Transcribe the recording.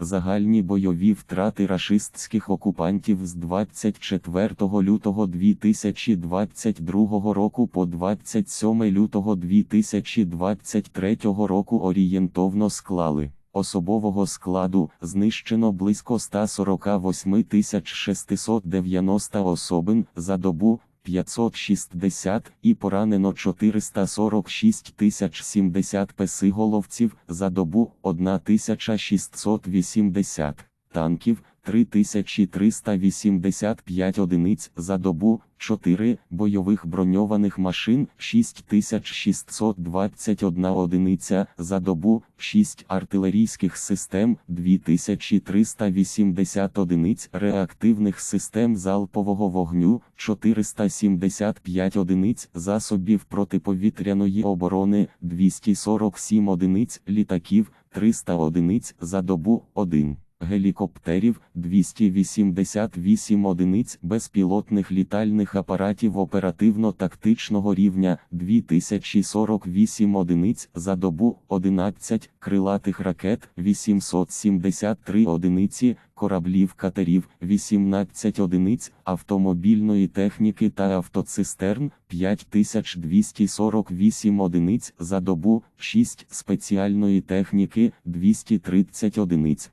Загальні бойові втрати рашистських окупантів з 24 лютого 2022 року по 27 лютого 2023 року орієнтовно склали. Особового складу знищено близько 148 690 особин за добу 560 і поранено 446 тисяч 70 песиголовців за добу 1680 танків 3385 одиниць за добу, 4 бойових броньованих машин 6621 одиниця за добу, 6 артилерійських систем 2380 одиниць реактивних систем залпового вогню 475 одиниць засобів протиповітряної оборони 247 одиниць літаків 300 одиниць за добу 1 гелікоптерів 288 одиниць безпілотних літальних апаратів оперативно-тактичного рівня 2048 одиниць за добу 11 крилатих ракет 873 одиниці кораблів катерів 18 одиниць автомобільної техніки та автоцистерн 5248 одиниць за добу 6 спеціальної техніки 230 одиниць